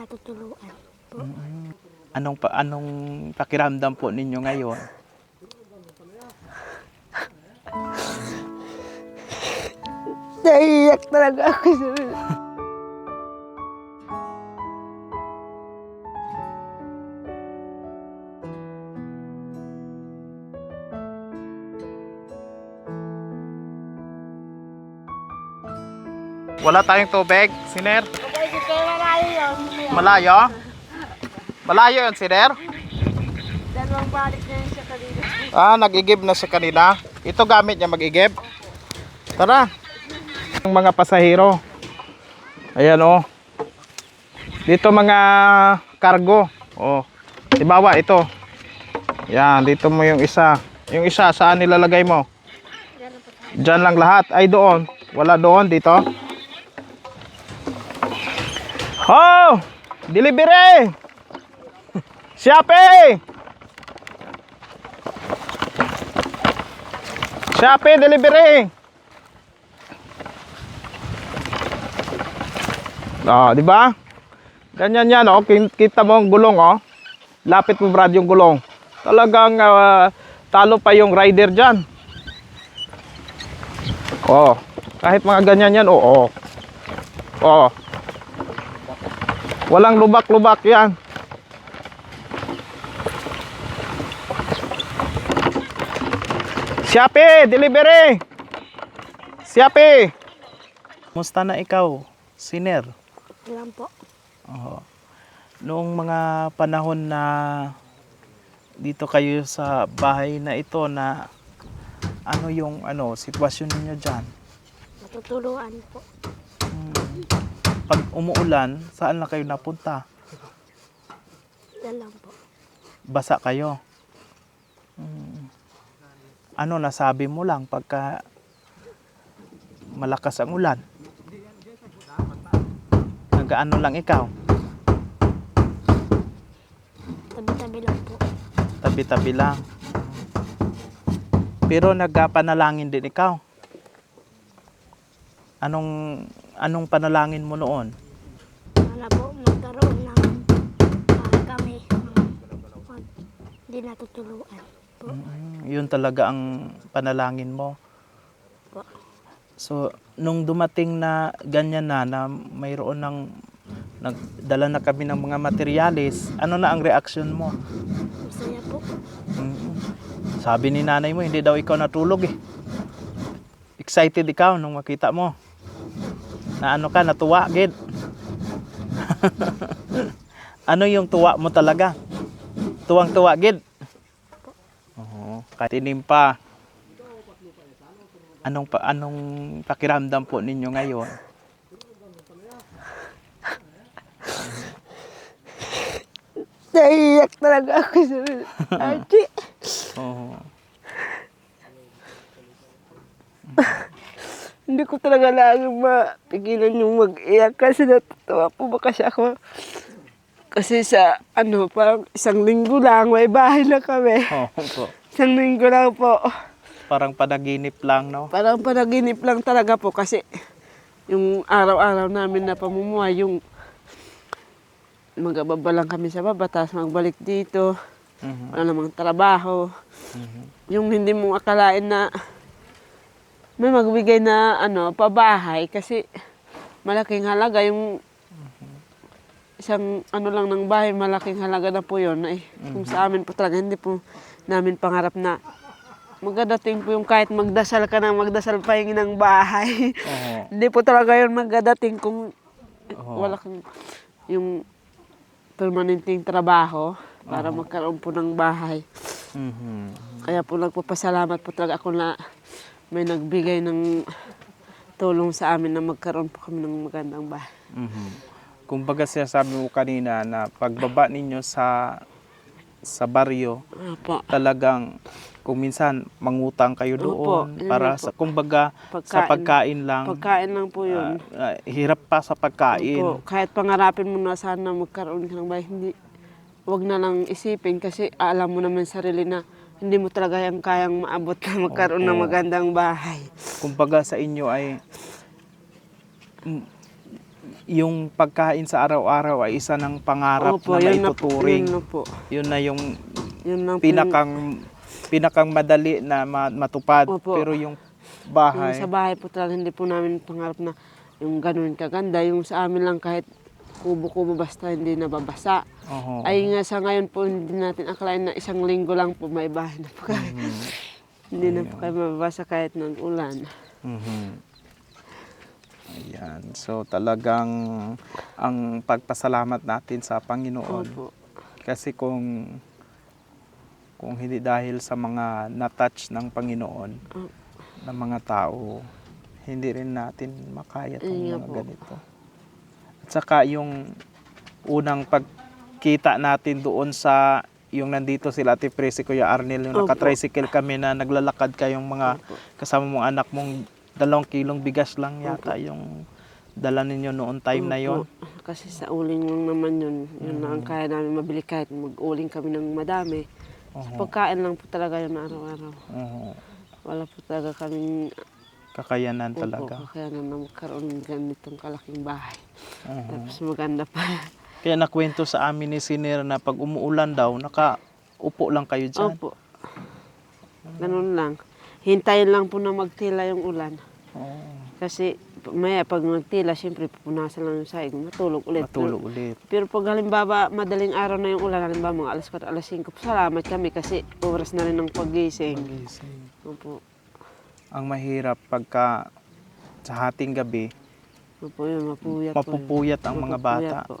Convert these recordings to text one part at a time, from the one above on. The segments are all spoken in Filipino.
natutuluan po. Anong pa anong pakiramdam po ninyo ngayon? Naiiyak talaga ako sa Wala tayong tubig, Siner. Malayo? Malayo yun, Siner. Dalawang balik na yun siya kanina. Ah, nag-igib na siya kanina. Ito gamit niya mag-igib. Tara. Ang mga pasahero. Ayan oh. Dito mga cargo. Oh. Ibawa ito. Yan, dito mo yung isa. Yung isa, saan nilalagay mo? Diyan lang lahat. Ay, doon. Wala doon, dito. Oh! Delivery! Shopee! Shopee delivery. Oh, di ba? Ganyan yan, oh. Kita mo ang gulong, oh. Lapit mo, Brad, yung gulong. Talagang ah, talo pa yung rider dyan. Oh, kahit mga ganyan yan, oh, oh. Oh. Walang lubak-lubak yan. Shopee, delivery. Shopee. Musta na ikaw, Siner? Lang po. Oo. Noong mga panahon na dito kayo sa bahay na ito na ano yung ano sitwasyon niyo diyan? Natutuluan po. Pag umuulan, saan na kayo napunta? Yan lang po. Basa kayo. Hmm. Ano nasabi mo lang pagka malakas ang ulan? Nagaano lang ikaw? Tabi-tabi lang po. Tabi-tabi lang. Pero nagpanalangin din ikaw. Anong anong panalangin mo noon? Sana po magkaroon ng ah, kami. mga- mag- Hindi natutuluan po. Mm, Yun talaga ang panalangin mo. po. So, nung dumating na ganyan na, na mayroon ng nagdala na kami ng mga materialis, ano na ang reaksyon mo? Masaya po. Mm. Sabi ni nanay mo, hindi daw ikaw natulog eh. Excited ikaw nung makita mo. Na ano ka, natuwa, gid. ano yung tuwa mo talaga? Tuwang-tuwa, gid. Oo, kahit inim pa. Anong pa anong pakiramdam po ninyo ngayon? Naiiyak talaga ako sa Archie. Oo. Hindi ko talaga lang mapigilan yung mag-iyak kasi natutuwa po ba kasi ako. Kasi sa ano, parang isang linggo lang, may bahay na kami. Oo po. Isang linggo lang po. Parang panaginip lang, no? Parang panaginip lang talaga po kasi yung araw-araw namin na pamumuhay, yung magababa lang kami sa baba, tapos magbalik dito, Mhm. wala namang trabaho. Mhm. Yung hindi mo akalain na may magbigay na ano, pabahay kasi malaking halaga yung isang ano lang ng bahay, malaking halaga na po yun. Eh, Kung sa amin po talaga, hindi po namin pangarap na magdadating po yung kahit magdasal ka ng magdasal pa yung ng bahay. Hindi po talaga yun magdadating kung wala kang yung permanenteng trabaho para magkaroon po ng bahay. Mhm. Kaya po nagpapasalamat po talaga ako na may nagbigay ng tulong sa amin na magkaroon po kami ng magandang bahay. Mhm. Kumbaga siya sabi mo kanina na pagbaba ninyo sa sa baryo, Opo. talagang kung minsan mangutang kayo Opo, doon yun para sa kumbaga sa Pagkain. pagkain lang. Pagkain lang po yun. ah, ah, hirap pa sa pagkain. Opo. Kahit pangarapin mo na sana magkaroon ka ng bahay, hindi, wag na lang isipin kasi alam mo naman sarili na hindi mo talaga yung kayang maabot na magkaroon ng Opo. magandang bahay. Kumbaga sa inyo ay yung pagkain sa araw-araw ay isa ng pangarap Opo, na yun na maituturing. Yun na po. Yun na yung Yun yung- pinakang pinakang madali na ma- matupad. Opo. Pero yung Yung bahay, sa bahay po talaga hindi po namin pangarap na yung ganun kaganda. Yung sa amin lang kahit kubo-kubo basta hindi nababasa. Oho. Ay nga sa ngayon po hindi natin akalain na isang linggo lang po may bahay na po kayo. Mhm. hindi na po kayo mababasa kahit ng ulan. Mhm. Ayan. So talagang ang pagpasalamat natin sa Panginoon Opo. kasi kung kung hindi dahil sa mga na-touch ng Panginoon Oh. ng mga tao, hindi rin natin makaya itong Ayun mga po. ganito. Saka yung unang pagkita natin doon sa yung nandito sila Ate Pre, si Kuya Arnel, yung Opo. nakatricycle kami na naglalakad kayong mga Opo. kasama mong anak mong dalawang kilong bigas lang yata yung dala ninyo noon time na yon. Kasi sa uling lang naman yun. Yun lang ang kaya namin mabili kahit mag-uling kami ng madami. Sa Oho. pagkain lang po talaga yun araw-araw. Oho. Wala po talaga kaming Kakayanan Opo, talaga. kakayanan na magkaroon ng ganitong kalaking bahay. Oho. Tapos maganda pa. Kaya nakwento sa amin ni Sinir na pag umuulan daw, nakaupo lang kayo dyan. Opo. Ganun lang. Hintayin lang po na magtila yung ulan. Oo. Kasi maya pag nagtila, siyempre pupunasan lang yung saig, matulog ulit. Matulog ulit. Pero, pero pag halimbawa madaling araw na yung ulan, halimbawa mga alas 4, alas 5, salamat kami kasi oras na rin ng paggising. Pagising. Opo. Ang mahirap pagka sa hating gabi, Opo yun, mapuyat po yun. mapupuyat ang mga Mapupuyat bata. Po.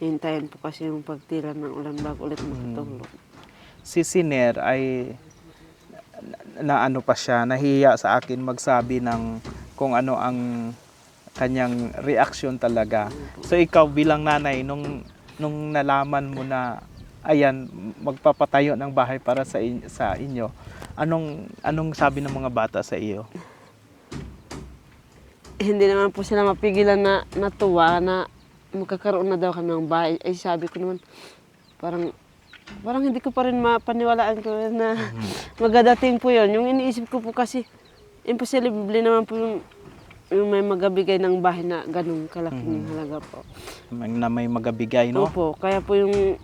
Hintayin po kasi yung pagtila ng ulan bago ulit Hmm. makatulog. Si Siner ay na, na ano pa siya, nahiya sa akin magsabi ng kung ano ang kanyang reaksyon talaga. So ikaw bilang nanay nung nung nalaman mo na ayan magpapatayo ng bahay para sa in- sa inyo. Anong anong sabi ng mga bata sa iyo? hindi naman po sila mapigilan na natuwa na magkakaroon na daw kami ng bahay. Ay sabi ko naman, parang parang hindi ko pa rin mapaniwalaan ko na magadating po yon Yung iniisip ko po kasi, imposible naman po yung, yung may magabigay ng bahay na ganun kalaking halaga po. May- Na may magabigay, no? Opo, kaya po yung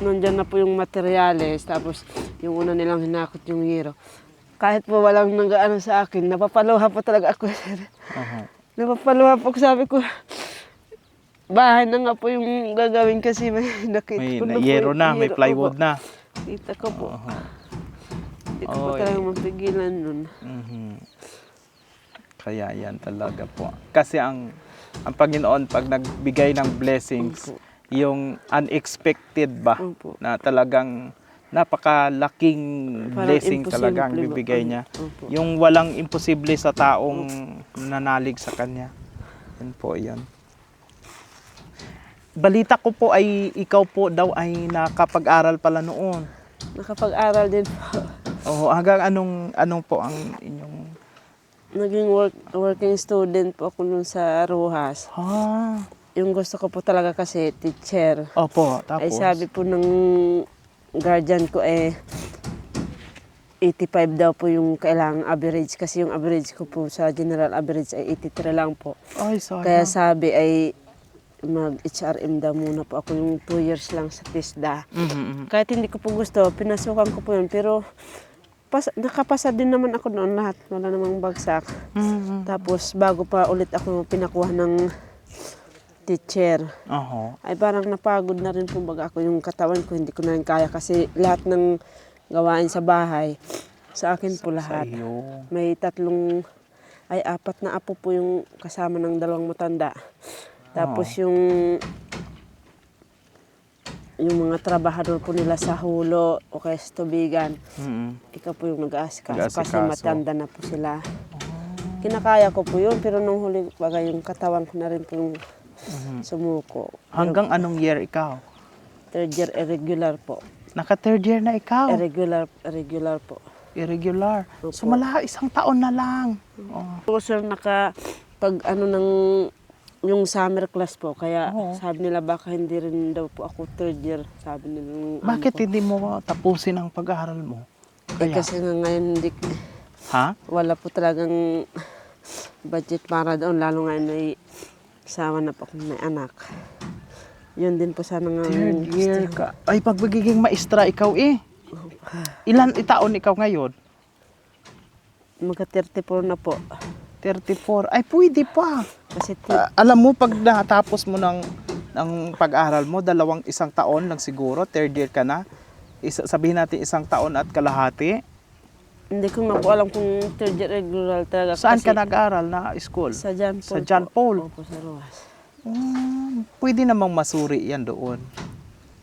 nandyan na po yung materyales, tapos yung una nilang hinakot yung hero. Kahit po walang nag-ano sa akin, napapaluha po talaga ako. Oho. Napapaluha po sabi ko, bahay na nga po yung gagawin kasi may nakita May ko na, na po yero na, may plywood Opo, na. Kita ko po. Hindi ko po talaga mapigilan nun. Mhm. Kaya yan talaga po. Kasi ang ang Panginoon pag nagbigay ng blessings, Opo. Yung unexpected ba Opo. na talagang napakalaking Parang blessing talaga ang bibigay niya. Opo. Yung walang imposible sa taong nanalig sa kanya. Yan po, yan. Balita ko po ay ikaw po daw ay nakapag-aral pala noon. Nakapag-aral din po. Oh, hanggang anong anong po ang inyong Naging work, working student po ako nun sa Rojas. Ah, Yung gusto ko po talaga kasi teacher. opo, tapos. Ay sabi po ng guardian ko eh 85 daw po yung kailangang average kasi yung average ko po sa general average ay 83 lang po. Ay, sayang. Kaya sabi ay mag HRM daw muna po ako yung 2 years lang sa TISDA. Mhm, mhm. Kahit hindi ko po gusto, pinasukan ko po yun pero pas, nakapasa din naman ako noon lahat. Wala namang bagsak. Mhm. Tapos bago pa ulit ako pinakuha ng teacher Oho. ay parang napagod na rin po baga ako yung katawan ko hindi ko na rin kaya kasi lahat ng gawain sa bahay sa akin po lahat. iyo. May tatlong ay apat na apo po yung kasama ng dalawang matanda. Tapos yung yung mga trabahador po nila sa hulo o kaya sa tubigan, Mhm. ikaw po yung nag-aasikaso kasi matanda na po sila. Kinakaya ko po yun pero nung huli baga yung katawan ko na rin po yung Mhm. sumuko. Hanggang anong year ikaw? Third year irregular po. Naka third year na ikaw. Irregular, irregular po. Irregular. Opo. So mala isang taon na lang. Oh. Po sir, naka, pag ano ng, yung summer class po, kaya Oo. sabi nila baka hindi rin daw po ako third year, sabi nila nung ano Bakit ko. hindi mo tapusin ang pag-aaral mo? Eh, Kaya, kasi nga ngayon hindi, ha? wala po talagang budget para doon, lalo ngayon may Asawa na po akong may anak. Yun din po sana nga. Third year ka. Ay, pag magiging maestra ikaw eh. Ilan itaon ikaw ngayon? Magka 34 na po. 34. Ay, pwede pa. Kasi ti- Ah, alam mo, pag natapos mo ng, ng pag-aral mo, dalawang isang taon lang siguro, third year ka na, isa, sabihin natin isang taon at kalahati, hindi ko nga po alam kung third year regular talaga. saan ka nag-aral na school? Sa John Paul. Sa John po. Paul? Opo, sa Rojas. Hmm, pwede namang masuri yan doon.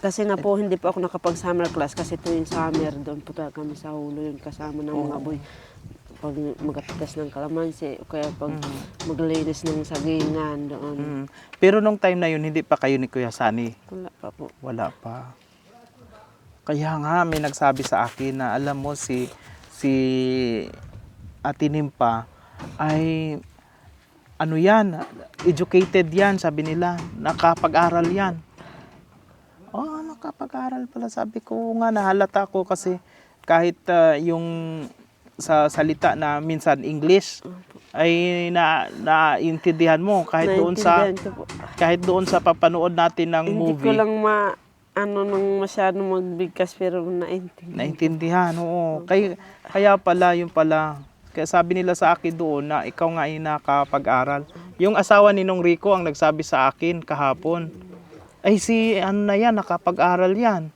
Kasi nga po, hindi po ako nakapag-summer class kasi tuwing summer, doon po talaga kami sa hulo yung kasama ng mga boy. Pag magatigas ng kalamansi, o kaya pag maglinis ng sagingan doon. Hmm. Pero nung time na yun, hindi pa kayo ni Kuya Sani. Wala pa po. Wala pa. Kaya nga may nagsabi sa akin na alam mo si si Ate Nimpa ay ano yan, educated yan, sabi nila. Nakapag-aral yan. Oh, nakapag-aral pala. Sabi ko nga, nahalata ko kasi kahit ah, yung sa salita na minsan English ay na naintindihan mo kahit doon sa kahit doon sa papanood natin ng Hindi movie. ko lang ma ano nung masyadong magbigkas pero naintindihan. Naintindihan, oo. Kaya, kaya pala, yung pala. Kaya sabi nila sa akin doon na ikaw nga ay nakapag-aral. Yung asawa ni Nong Rico ang nagsabi sa akin kahapon, ay si ano na yan, nakapag-aral yan.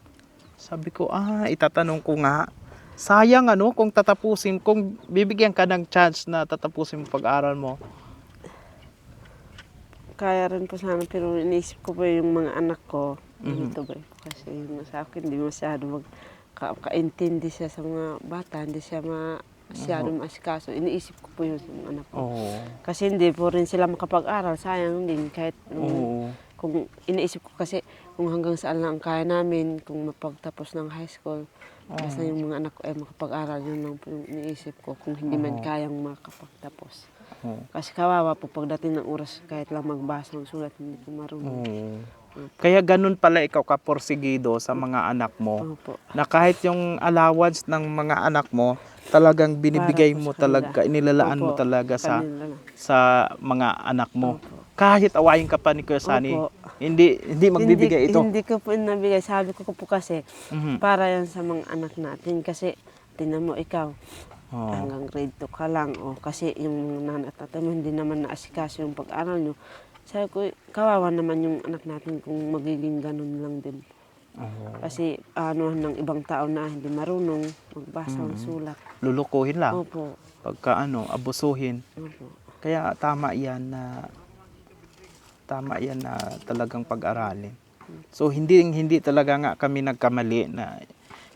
Sabi ko, ah, itatanong ko nga. Sayang ano, kung tatapusin, kung bibigyan ka ng chance na tatapusin mo pag-aral mo. Kaya rin po sana pero iniisip ko po yung mga anak ko. Mhm. Dito ba? Kasi sa akin, hindi masyado mag ka, kaintindi siya sa mga bata, hindi siya ma, masyado maasikaso. Iniisip ko po yun sa mga anak ko. Oo. Kasi hindi po rin sila makapag-aral. Sayang din kahit nung- Oo. kung iniisip ko kasi kung hanggang saan lang ang kaya namin, kung mapagtapos ng high school, basta yung mga anak ko ay makapag-aral, yun lang po yung iniisip ko kung hindi man kayang makapagtapos. Oo. Kasi kawawa po pagdating ng oras, kahit lang magbasa ng sulat, hindi po marunong. Oo. Kaya ganun pala ikaw kaporsigido sa mga anak mo. Opo. na kahit yung allowance ng mga anak mo, talagang binibigay mo talaga, inilalaan mo Opo, talaga sa kanila sa mga anak mo. Kahit awayin ka pa ni Kuya Sani, Opo. hindi hindi magbibigay hindi, ito. Hindi ko po nabigay. Sabi ko po kasi, Mhm. para yan sa mga anak natin. Kasi, tinan mo ikaw, Oo. hanggang grade 2 ka lang. O, kasi yung nanay at tatay mo, hindi naman naasikaso yung pag-aral nyo. Sabi ko, kawawa naman yung anak natin kung magiging ganun lang din. Oo. Kasi ano ng ibang tao na hindi marunong magbasa Mm. ng sulat. Lulukuhin lang Opo. pagka ano, abusuhin. Opo. Kaya tama 'yan na tama 'yan na talagang pag-aralin. So hindi hindi talaga nga kami nagkamali na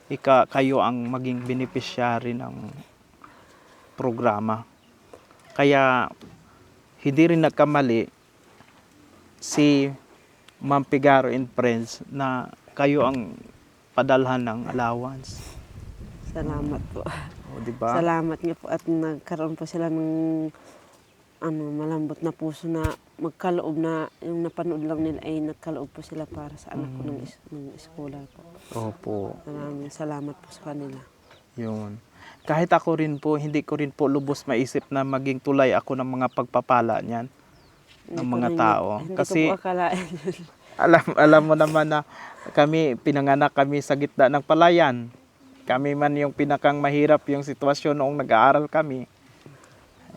ika kayo ang maging beneficiary ng programa. Kaya hindi rin nagkamali si Ma'am Pigaro and Friends na kayo ang padalhan ng allowance. Salamat po. O, di ba? Salamat nga po at nagkaroon po sila ng ano, malambot na puso na magkaloob na yung napanood lang nila ay nagkaloob po sila para sa anak ko ng, Mm. is, ng eskwela po. Opo. Maraming salamat po sa kanila. Yun. Kahit ako rin po, hindi ko rin po lubos maisip na maging tulay ako ng mga pagpapala niyan ng mga tao. Hindi Kasi ko alam alam mo naman na kami pinanganak kami sa gitna ng palayan. Kami man yung pinakang mahirap yung sitwasyon noong nag-aaral kami.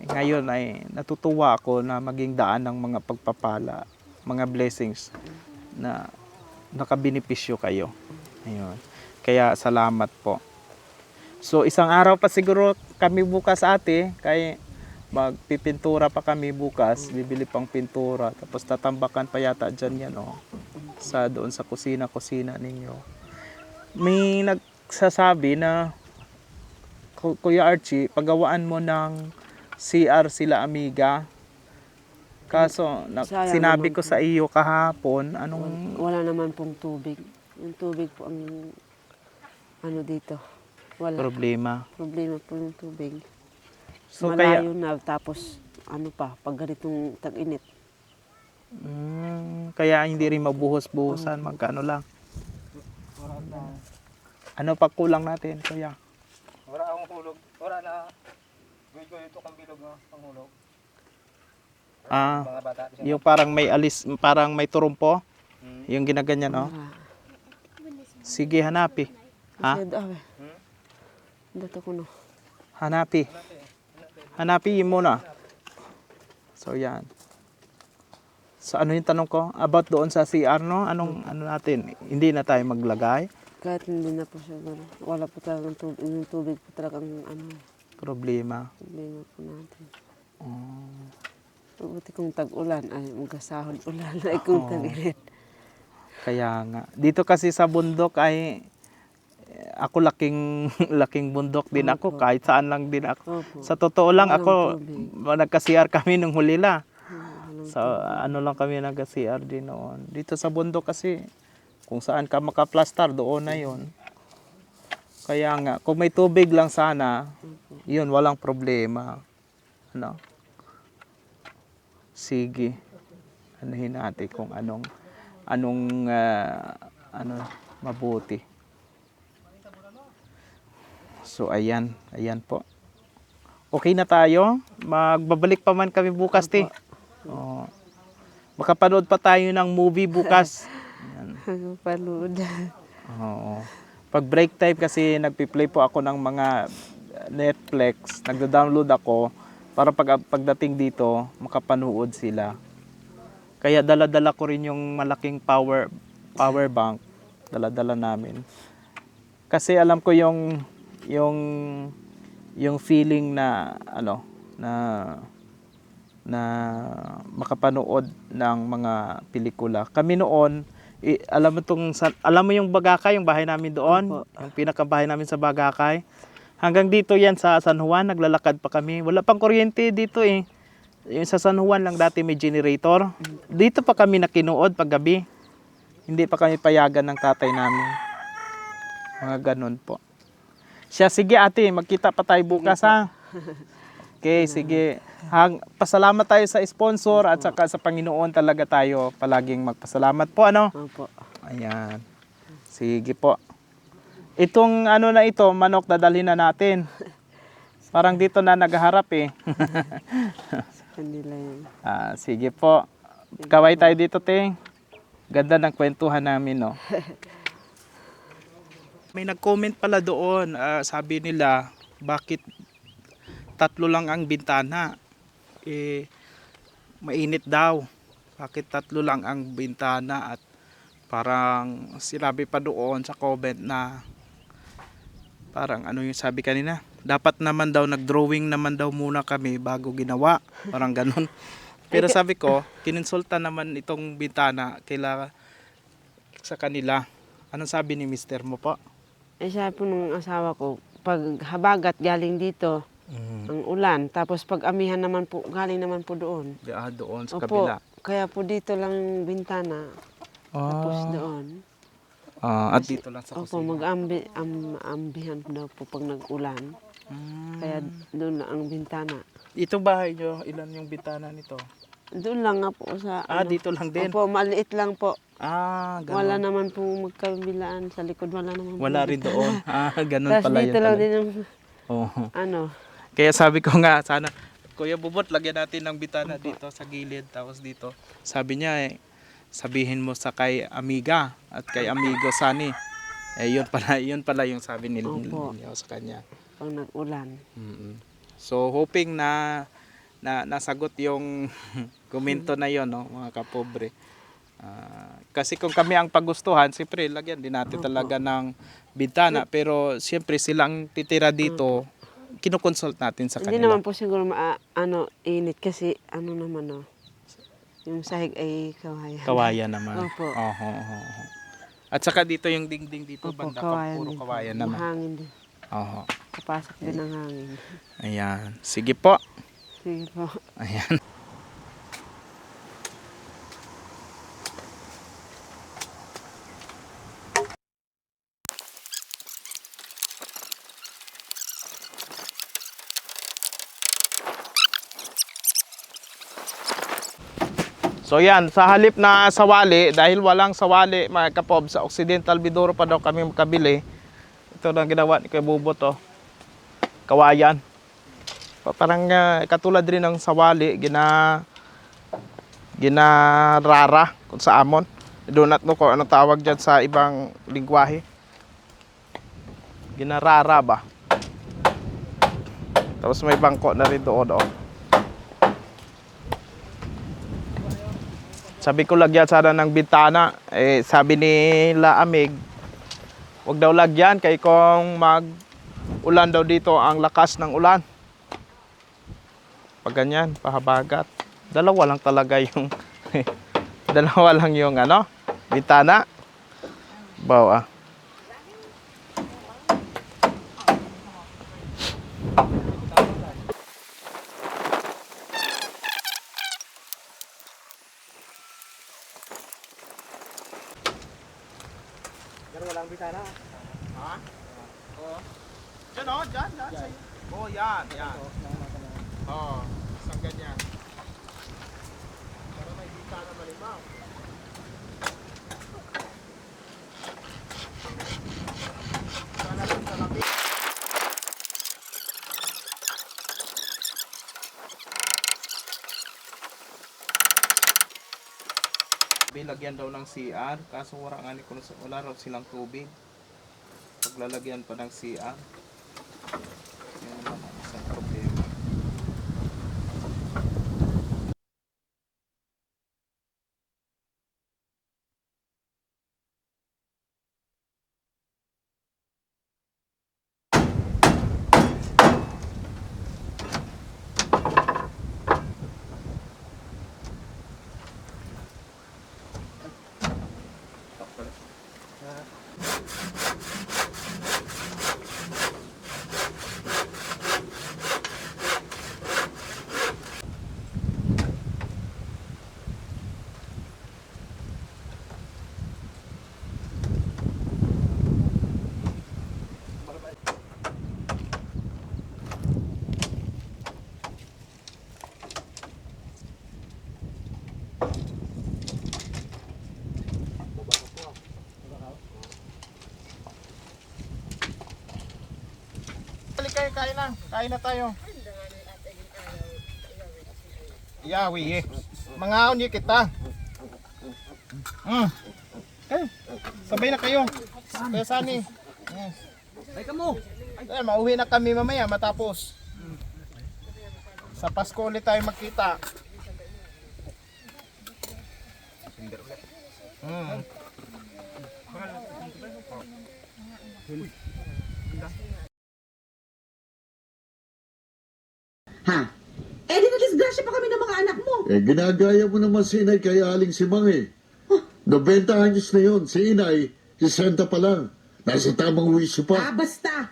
Ngayon ay natutuwa ako na maging daan ng mga pagpapala, mga blessings na nakabenepisyo kayo. Ayun. Kaya salamat po. So isang araw pa siguro kami bukas ate, kay magpipintura pa kami bukas, bibili pang pintura, tapos tatambakan pa yata dyan yan oh, sa doon sa kusina-kusina ninyo. May nagsasabi na Ku- Kuya Archie, pagawaan mo ng CR sila amiga. Kaso na, Sayang sinabi ko po. sa iyo kahapon, anong Wala naman pong tubig. Yung tubig po ang ano dito. Wala. problema? Problema po yung tubig. So kaya Malayo na tapos ano pa, pag ganitong tag-init. Mm, kaya hindi rin mabuhos-buhusan, magkano lang. Ano pa kulang natin, kuya? Wala akong hulog. Wala na. Gawin ko ito kang bilog na panghulog. Ah, yung parang may alis, parang may turumpo. Hmm. Yung ginaganyan, no? Ah. Sige, hanapi. Ha? Eh. Dito ko no. Hanapi. Hanapi mo na. So, yan. So, ano yung tanong ko? About doon sa CR, no? Anong, ano natin? Hindi na tayo maglagay. Kahit hindi na po siguro. Wala po talagang tubig. Yung tubig po talagang ano, Problema. problema po natin. Oh. Mabuti kung tag-ulan ay magkasahod ulan ay kung Oo. tag-init. Kaya nga. Dito kasi sa bundok ay ako laking laking bundok din ako kahit saan lang din ako. Sa totoo lang ako nagka-CR kami nung huli la. Walang Sa ano lang kami nagka-CR din noon. Dito sa bundok kasi kung saan ka makaplastar doon na 'yon. Kaya nga kung may tubig lang sana, 'yun walang problema. Ano? Sige. Anuhin natin kung anong anong ah, ano mabuti. So ayan, ayan po. Okay na tayo. Magbabalik pa man kami bukas, ti. Oo. Makapanood pa tayo ng movie bukas. Ayan. Palood. Oo. Pag break time kasi nagpi-play po ako ng mga Netflix, nagda-download ako para pag pagdating dito makapanood sila. Kaya dala-dala ko rin yung malaking power power bank, dala-dala namin. Kasi alam ko yung yung yung feeling na ano na na makapanood ng mga pelikula. Kami noon, i- alam mo tong sa- alam mo yung Bagakay, yung bahay namin doon, Opo. yung pinakabahay namin sa Bagakay. Hanggang dito yan sa San Juan, naglalakad pa kami. Wala pang kuryente dito eh. Yung sa San Juan lang dati may generator. Dito pa kami nakinuod pag gabi. Hindi pa kami payagan ng tatay namin. Mga ganun po. Siya, sige ate, magkita pa tayo bukas ha. Okay, sige. Hang, pasalamat tayo sa sponsor at saka sa Panginoon talaga tayo palaging magpasalamat po ano. Opo. Ayan. Sige po. Itong ano na ito, manok dadalhin na natin. Parang dito na naghaharap eh. Sa kanila ah, sige po. Kaway tayo dito, te. Ganda ng kwentuhan namin, no? May nag-comment pala doon. ah, sabi nila, bakit tatlo lang ang bintana? Eh, mainit daw. Bakit tatlo lang ang bintana at parang sinabi pa doon sa comment na parang ano yung sabi kanina dapat naman daw nag-drawing naman daw muna kami bago ginawa parang ganun pero sabi ko kininsulta naman itong bintana kaila sa kanila anong sabi ni mister mo po Eh sabi po nung asawa ko, pag habagat galing dito, ang ulan. Tapos pag amihan naman po, galing naman po doon. Ah, doon sa Opo, kabila kaya po dito lang yung bintana. Tapos ah, doon. ah, at dito lang sa Opo, kusina mag-ambi, am, ambihan daw po pag nag-ulan. Mm. Kaya doon ang bintana. ito bahay nyo ilan yung bintana nito Doon lang nga po sa... ah ano. dito lang din Opo, maliit lang po. ah ganun. Wala naman po magkabilaan sa likod. Wala naman po. wala rin doon ah ganun Tapos pala dito yun lang pala. din yung Oo. ano. Kaya sabi ko nga, sana, Kuya Bubot, lagyan natin ng bitana dito sa gilid. Tapos dito, sabi niya eh, sabihin mo sa kay Amiga at kay Amigo Sani. Eh, yun pala, yun pala yung sabi nil, Opo. niyo sa kanya. Pag nag-ulan. Mm-mm. So, hoping na, na nasagot yung komento na yon no, mga kapobre. Ah, kasi kung kami ang pagustuhan, siyempre, lagyan din natin talaga ng bintana. Pero, siyempre, silang titira dito, kinukonsult natin sa Hindi kanila. naman po siguro ma, ano, init kasi ano naman no. Yung sahig ay kawayan. Kawayan naman. Opo. Oho, oho, oho. At saka dito yung dingding dito, Opo, banda kawayan puro Yung naman. hangin din. Oho. Kapasok din ang hangin. Ayan. Sige po. Sige po. Ayan. So yan, sa halip na sawali, dahil walang sawali mga kapob, sa Occidental Bidoro pa daw kami makabili. Ito na ginawa ni Kuya Bubot oh. Kawayan. Pa- Parang ah, katulad rin ng sawali, gina ginarara kung sa amon. Donut no ko anong tawag diyan sa ibang lingwahe. Ginarara ba? Tapos may bangko na rin doon. Oh. Sabi ko lagyan sana ng bintana. Eh, sabi ni La Amig, wag daw lagyan kay kung mag ulan daw dito ang lakas ng ulan. Pag ganyan, pahabagat. Dalawa lang talaga yung dalawa lang yung ano, bintana. Bawa. Diyan o, dyan, dyan. sa'yo. Oh, yan, yan. Oh, isang ganyan. Para may kita na malimaw. Sana lang sa labi. Bilagyan daw ng CR, kaso wala nga ni kuno sa wala raw silang tubig. Paglalagyan pa ng CR. Yan naman ang isang problema. Halika kayo, kain na. Kain na tayo. Yawi eh. Mga onye kita. Mm. Eh, sabay na kayo. Kaya sani. Mm. Ay kamo. Eh, mauwi na kami mamaya matapos. Sa Pasko ulit tayo magkita. Mm. Ha? Eh, di na-disgrasya pa kami ng mga anak mo. Eh, ginagaya mo naman si Inay kay Aling Simang eh. 90 anyos na yon. Si Inay, 60 pa lang. Nasa tamang wisyo Ah, pa. basta.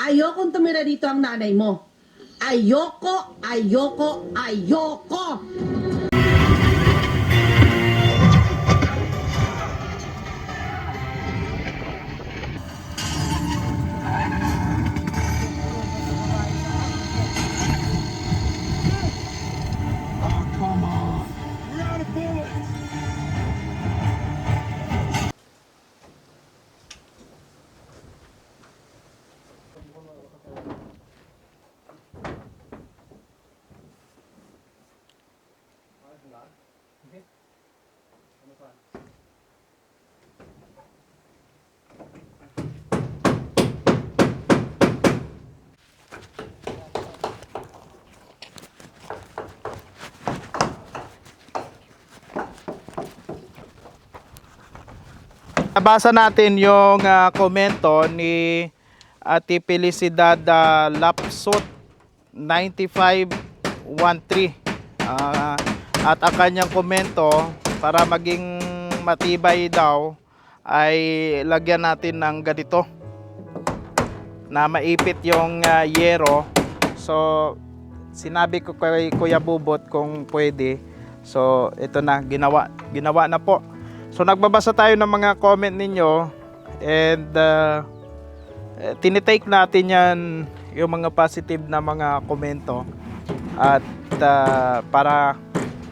Ayokong tumira dito ang nanay mo. Ayoko, ayoko, ayoko. Nabasa natin yung ah, komento ni Ate Felicidad uh, Lapsot 9513 Ah, at ang kanyang komento para maging matibay daw ay lagyan natin ng ganito na maipit yung ah, yero. So sinabi ko kay Kuya Bubot kung pwede. So ito na ginawa ginawa na po So nagbabasa tayo ng mga comment ninyo and uh, eh, tinitake natin yan yung mga positive na mga komento at uh, para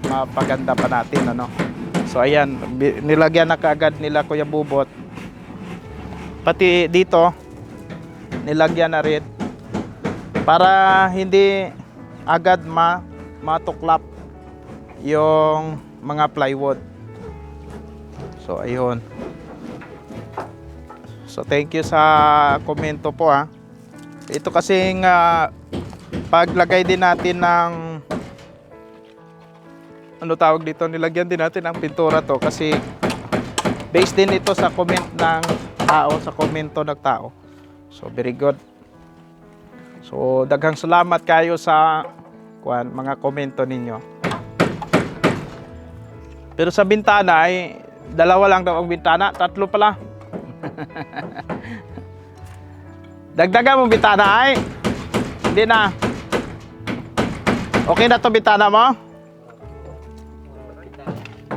mapaganda pa natin ano. So ayan, nilagyan na kaagad nila Kuya Bubot. Pati dito nilagyan na rin para hindi agad ma matuklap yung mga plywood. So ayun. So thank you sa komento po ha. Ito kasing ah, paglagay din natin ng ano tawag dito, nilagyan din natin ng pintura to kasi based din ito sa comment ng tao, sa komento ng tao. So very good. So daghang salamat kayo sa kuan mga komento ninyo. Pero sa bintana ay dalawa lang daw ang bintana, tatlo pala. Dagdagan mo bintana ay. Hindi na. Okay na to bintana mo?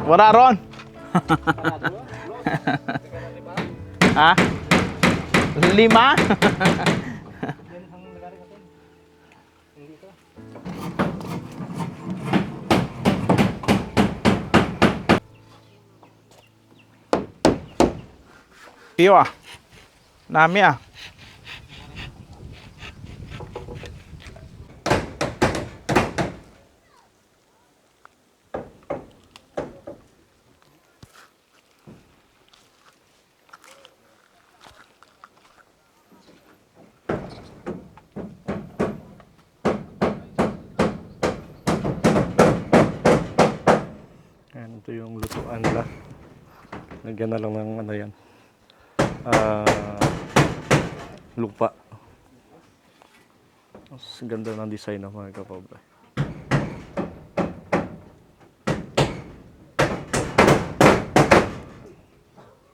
Wala ron. ha? Lima? Iyo ah. Nami ah. Ayan, ito yung lutuan nila. Lagyan na lang ng ano yan. Ah, lupa. Mas ganda ng design ng mga kapobre.